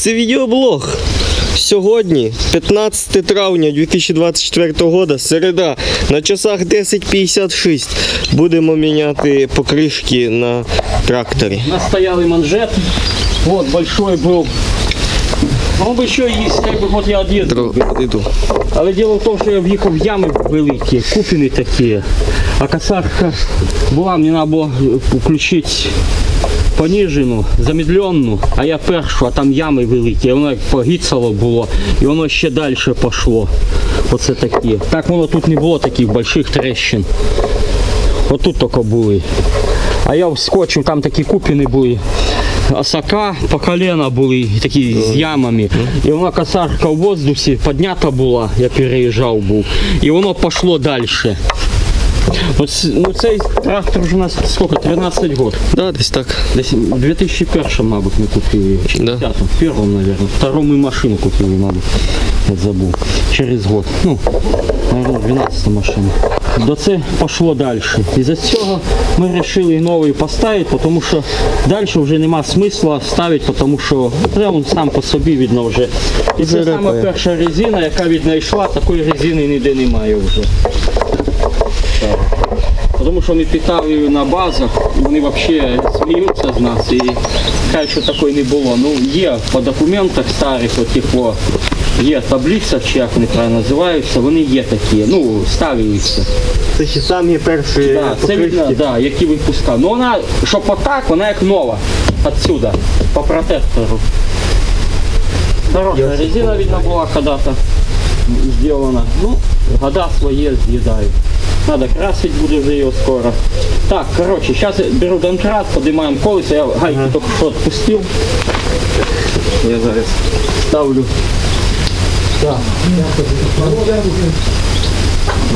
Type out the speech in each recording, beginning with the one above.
Це відеоблог. Сьогодні, 15 травня 2024 року, середа, на часах 10.56 будемо міняти покришки на тракторі. У нас стоял и манжет. Вот, большой был. Он бы еще есть, как бы вот я од'їздив. Дро- Іду. Але діло в тому, що я в'їхав в ями великі, купини такі. А касарка була, мені треба було включити понижену, замедленну, а я першу, а там ями великі. І воно як погіцало було, і воно ще далі пішло. Оце такі. Так воно тут не було таких великих трещин. Отут тільки були. А я вскочив, там такі купини були. Осака по колено були, такі з ямами. І вона косарка в воздусі піднята була, я переїжджав був. І воно пішло далі. Ось, ну цей трактор вже у нас сколько, 13 років. Да, десь так. Десь в 2001, мабуть, ми купили. Чи Да. в первом, наверное. Втором ми машину купили, мабуть. Я забув. Через год. Ну, наверное, 12 машина. До це пішло далі. І за цього ми вирішили новий поставити, тому що далі вже нема смисла ставити, тому що це він сам по собі видно вже. І це саме перша резина, яка віднайшла, такої резини ніде немає вже. Тому що ми питали на базах, вони взагалі сміються з нас і кажуть, що такої не було. Ну є по документах старих, отих, о, є таблиця, чи як вони правильно називаються, вони є такі, ну, ставилися. Це ще самі перші Да, це видно, да, які випускали. Ну вона, щоб отак, вона як нова. Отсюда, по протектору. Хорошая резина, видно, была когда-то сделана. Ну, года свои съедают. Надо красить буду вже ее скоро. Так, короче, сейчас я беру домкрат, поднимаем колесо. Я гайки только что отпустил. Я зараз. Ставлю. Так.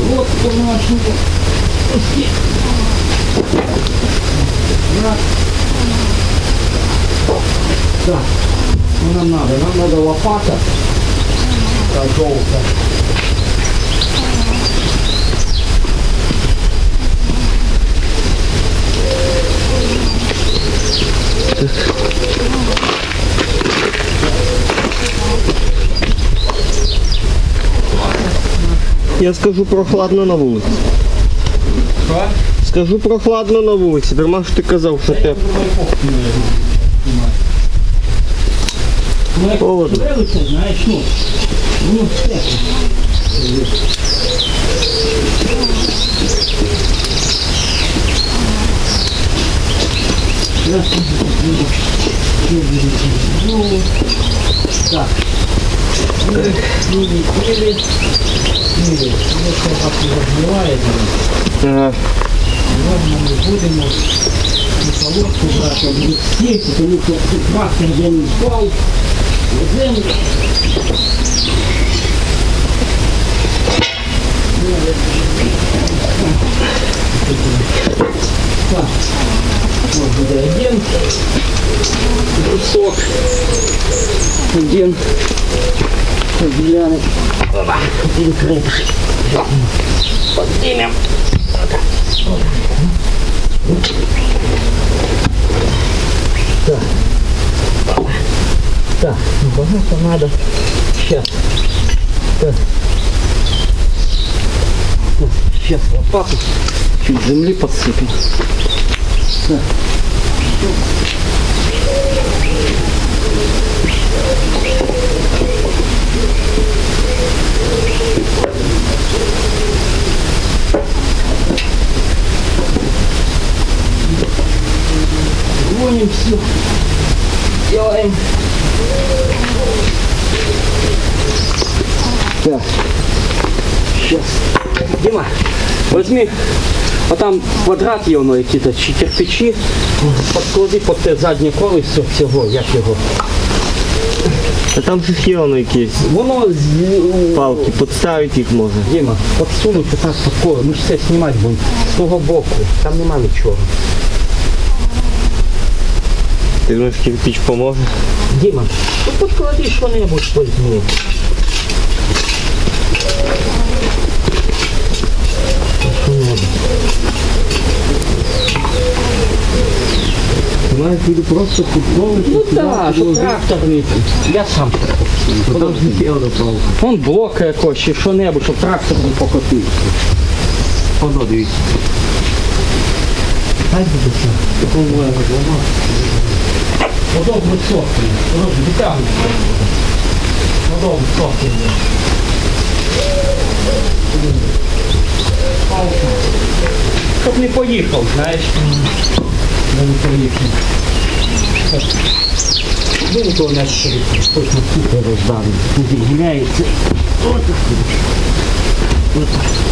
Вот. Так, что нам надо? Нам надо лопата. Так, желтая. Я скажу прохладно на вулиці. Що? Скажу прохладно на вулиці, дарма що ти казав, що тепло. Холодно. знаєш, ну, ну, все. Так. Ага. будемо і солодку брати від всіх, тому що тут трактор я не на землю. Брусок, один зеленый, один крепший. Поднимем. Так, ну багато надо. Сейчас. Так. Так, Сейчас лопату чуть земли подсыпем. Так. Гоним все. Делаем. Так. Сейчас. Дима, возьми, а там квадрат є воно які-то, чи кирпичі, подклади під те заднє колесо цього, як його. А там же є воно якісь Воно з палки, підставити їх може. Дима, подсунуть отак під коло, ми ж все знімати будемо. З того боку, там нема нічого. Ти думаєш, кирпич поможе? Дима, ну подклади що-небудь возьми. Понимаешь? піду просто підновити. Ну так, що трактор не. Я сам Там не. Вон блока якось чи що-небудь, щоб трактор не покотився. Воно дивіться. Хай буде це. Такого моє дома. Подобно сохне. Витягнути. Подобно сохне. Палка. Щоб не поїхав, знаєш. Я не поїхав. Він то не хоч на купи роздавить. Ось так. Ось Отак.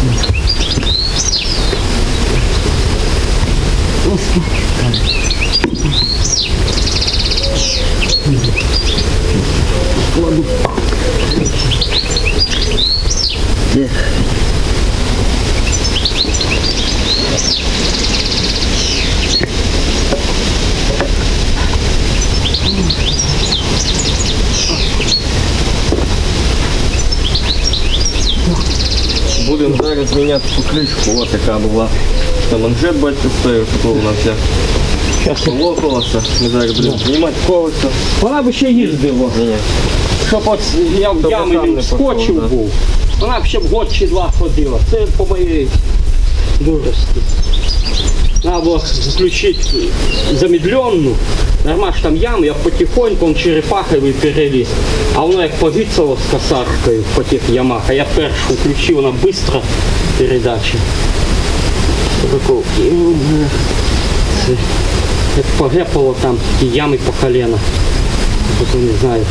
Покришку, от яка була. Там манжет бачите стоїть, такого вона вся полопалася. Ми зараз будемо знімати колесо. Вона б ще їздила. Ні. Щоб от я в Щоб ями сам не не вскочив пішов, да. був. Вона б ще б год чи два ходила. Це по моїй дурості. Треба було включити замедленну. Нормально ж там ями, я потихоньку он черепаховий переліз. А воно як повіцало з косаркою по тих ямах. А я першу включив, вона швидко передача. Ну, це, як погепало там такі ями по колено. Потім не знаю.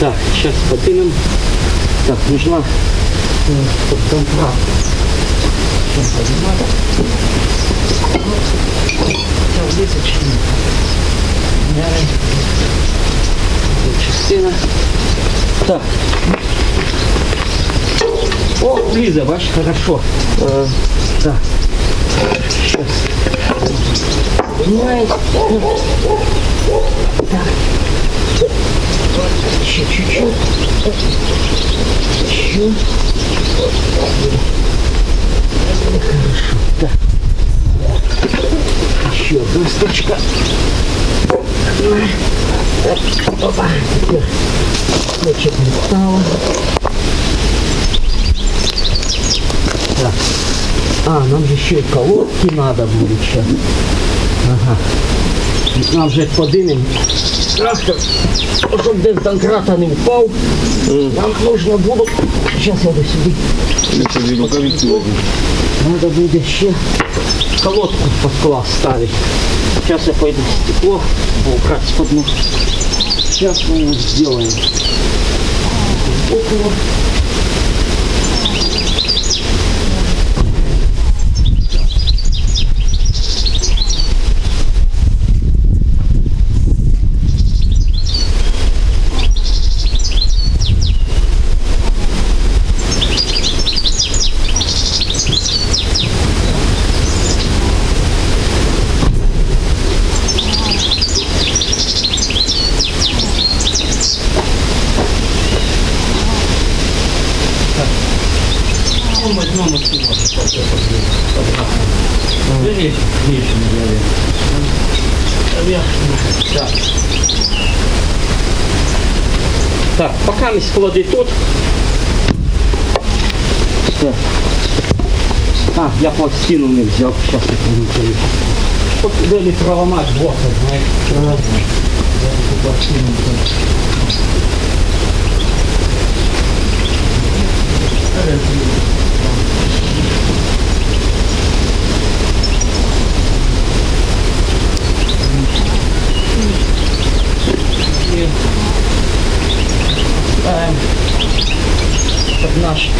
Так, сейчас поднимем. Так, нужна э, контракт. Поднимать. Сейчас высочки. Частина. Так. О, Лиза, ваш хорошо. Э, Так. Сейчас. Понимаете? Еще чуть-чуть. Еще. Хорошо. Так. Еще одна сточка. Опа. Теперь сточек металла. Так. А, нам же еще и колодки надо будет сейчас. Ага. Нам же подымем трактор, щоб десь донкрата не впав. Нам нужно буде. Зараз я до сюди. Надо буде ще колодку под класс ставить. Сейчас я пойду в стекло убрать с под ног. Сейчас мы его сделаем. Около. Так, пока мы склади тут. Так. А, я пластину не взял. Сейчас я помню. Тут дали проломать блока, знаешь. Пластину взял.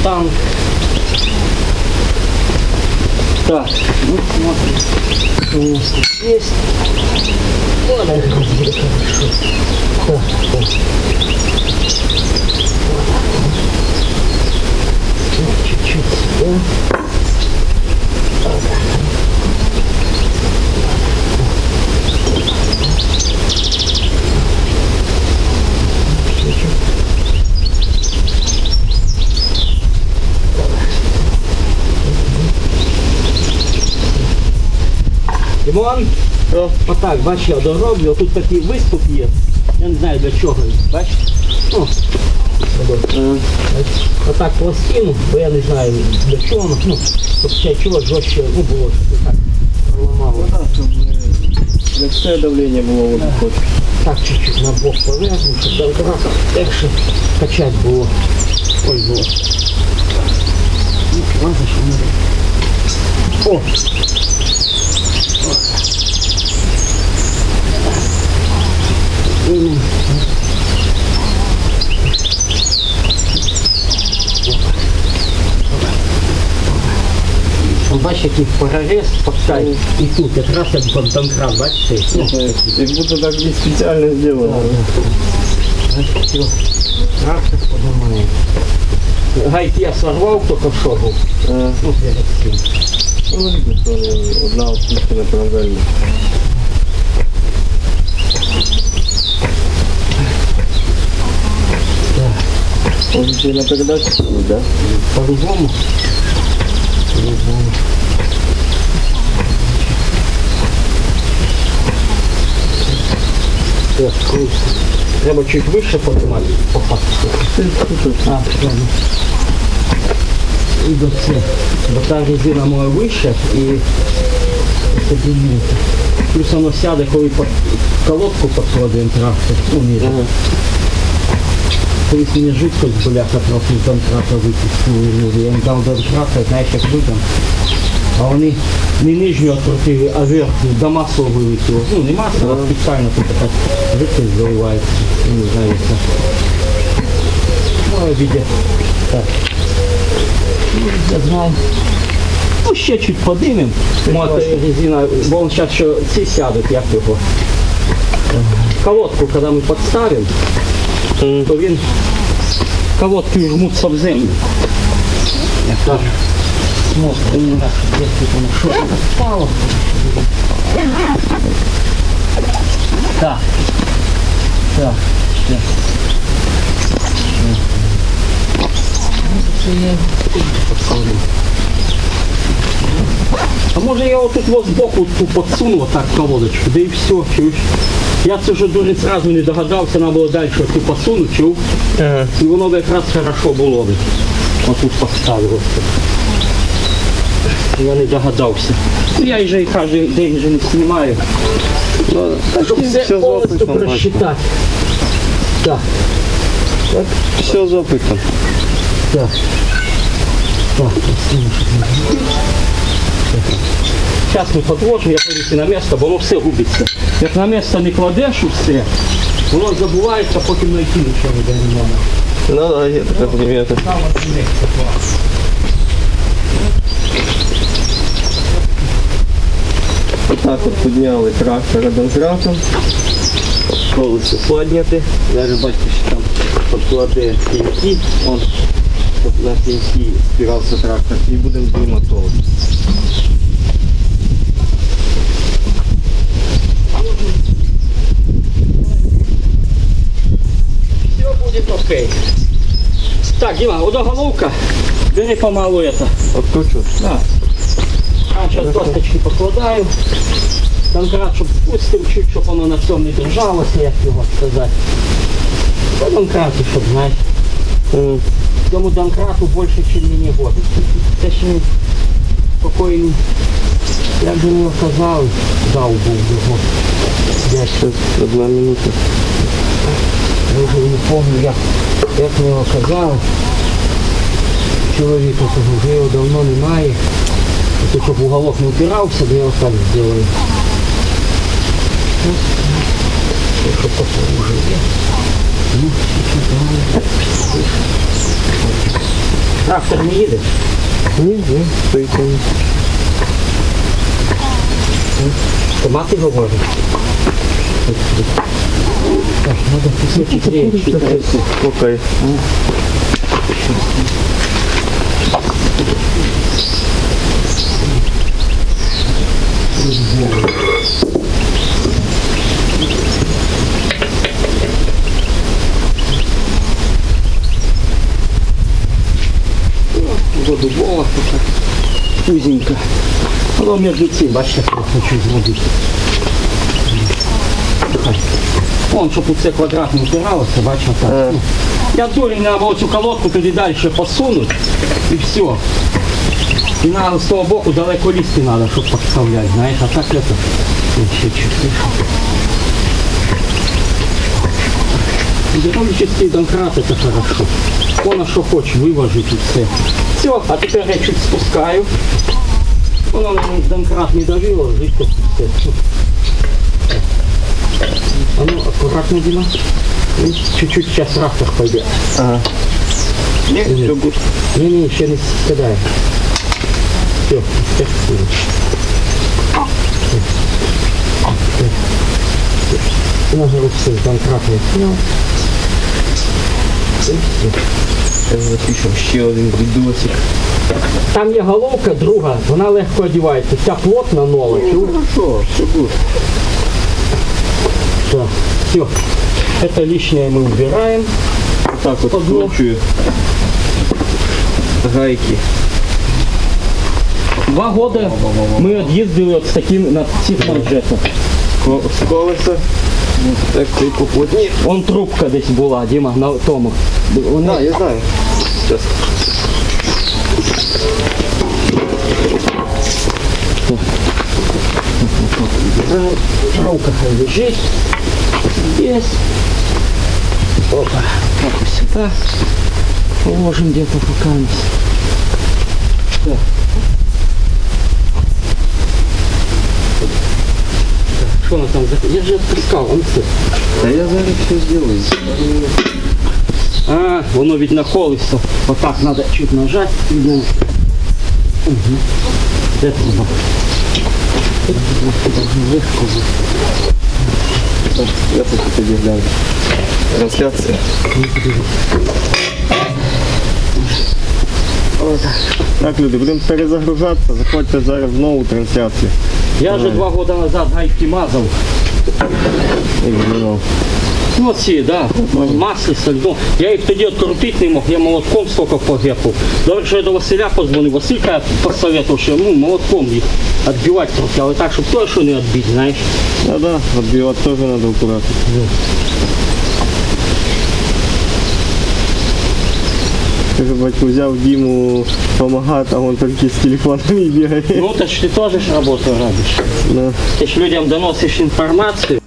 Танк. Так, ну смотрим, что у нас тут есть. Вот это хорошо. Так, так. Вот Чуть-чуть сюда. Димон, О, Отак, бач, я дороблю, тут такий виступ є. Я не знаю для чого. Бач? Ну, е, отак пластину, бо я не знаю для чого. Ну, ще чого жорстче ну, було, щоб так проламало. ну щоб не, не все давлення було в обход. Так чуть-чуть на бок поверну, щоб легше качати було. Ой, було. О! Там Бачиш, який прорез поставив. І тут якраз як під бачите? Е, Як будто так і спеціально зроблено. Трактор подумаем. Гайки я сорвал только что был. Е, Ну, цим. Ну, що вони одна опущена паралельно. Можете на передачу, да? По-любому. По-любому. Так, крутится. Треба чуть выше поднимать. Опа. А, ладно. І до це. Бо та резина моя вища і це дільниця. Плюс воно сяде, коли колодку підкладуємо трактор. Ну. Колись мені жидкость бляха трохи з домкрата витиснули. Я їм дав домкрата, знаєш, як видам. А вони не нижню відкрутили, а верхню, до масла вилетіло. Ну, не масло, а спеціально тут така жидкость заливається. Я не знаю, як це. Ну, я видя. Так. Ну, я знаю. Ну, ще чуть подимем. Моя резина, бо он зараз ще ці сядуть, як його. Колодку, коли ми підставимо, То він колодки жмуться в землю. Так. Смотрим, як тут воно що там впало. Так. Так. Так. Це я підставлю. А може я отут вот збоку ту подсуну отак колодочку, да і все, чуєш? Я це вже дуже зразу не догадався, треба було далі ту подсуну, чув? Ага. І воно б якраз хорошо було б. Отут поставив. Я не догадався. Ну я вже і кожен день вже не знімаю. Ну, так Щоб все все повністю бачите. просчитати. Так, Так, все з опитом. так. Так, Зараз ми подложимо, я повісю на місце, бо воно все губиться. Як на місце не кладеш усе, воно забувається, потім знайти нічого не можна. Ну да, є така примета. Там от не Отак от підняли трактор домкратом. Колесо підняти. Зараз бачите, що там підкладе кінці. Он на кінці спирався трактор. І будемо знімати толк. Окей. Так, Дима, вот головка. Бери помалу это. Откручу. Да. А сейчас досточки покладаю. Домкрат, щоб спустив чуть, щоб воно на цьому не держалося, як його сказати. По домкрату, щоб, знаєш. М, Цьому домкрату більше, ніж мені год. Це ще не спокійний. Як би мені казали, дав був його. Десь. Одна минута. Я вже не пам'ятаю, як, як ми його казали. Чоловіка вже його давно немає. І то, щоб уголок не упирався, то я його так зроблю. Ось, такого вже. Ну. Трактор не їде. Ні, ні, стоїть там. То мати говорить. Так, треба посмотреть, читати. Окей. Водубова така узенька. Воно між цим, бачите, що хочу зробити. Вон, щоб це квадрат не впирався, бачите, так. Е. Я дурень на цю колодку туди далі посунуть і все. І надо з того боку далеко лізти треба, щоб підставляти, знаєш, а так это ще чуть-чуть. Гидравлический домкрат это хорошо. Вон, що хочеш, виважить і все. Все, а тепер я чуть спускаю. Воно мені домкрат не давило, жидко все. А ну, аккуратно, Дима. Ну, Чуть-чуть сейчас трактор пойдет. Ага. Ні, все буде. Не-не, ще не скидає. Все, фіксуємо. Нажали все, контрактний снял. Я запишу ще один відосик. Там є головка друга, вона легко одівається. Ця плотна нова. чув? Хорошо, все буде. Да. Все. Это лишнее мы убираем. Вот Так от Одну. вкручую гайки. Два года ми від'їздили от з таким на цих манжетах. Ко- З колеса. Так, поплотні. Вон трубка десь була, Діма, на тому. Вони... Да, я знаю. Сейчас. Рука хай лежить. Здесь. Опа. Так вот сюда. Положим где-то пока. Так. Что она там? Я же отпускал. Он все. Та я зараз все зроблю. А, воно ведь на колесо. Вот так надо чуть нажать. Угу. Труба? Легко. Я поки тоді гляну. Трансляція. Так, люди, будемо перезагружатися. Заходьте зараз в нову трансляцію. Я вже два роки назад гайки мазав. І знімав. Ну ці, да, маси, сальдо. Я їх тоді открутити не мог, я молотком стільки погепав. Добре, що я до Василя позвонив. Василька посоветував, що ну, молотком їх відбивати трохи, але так, щоб точно не відбити, знаєш. А да, відбивати теж треба акуратно. Кажу, батько взяв Діму допомагати, а він тільки з телефонами бігає. Ну, то ж ти теж ж роботу робиш. Ну, Ти ж людям доносиш інформацію.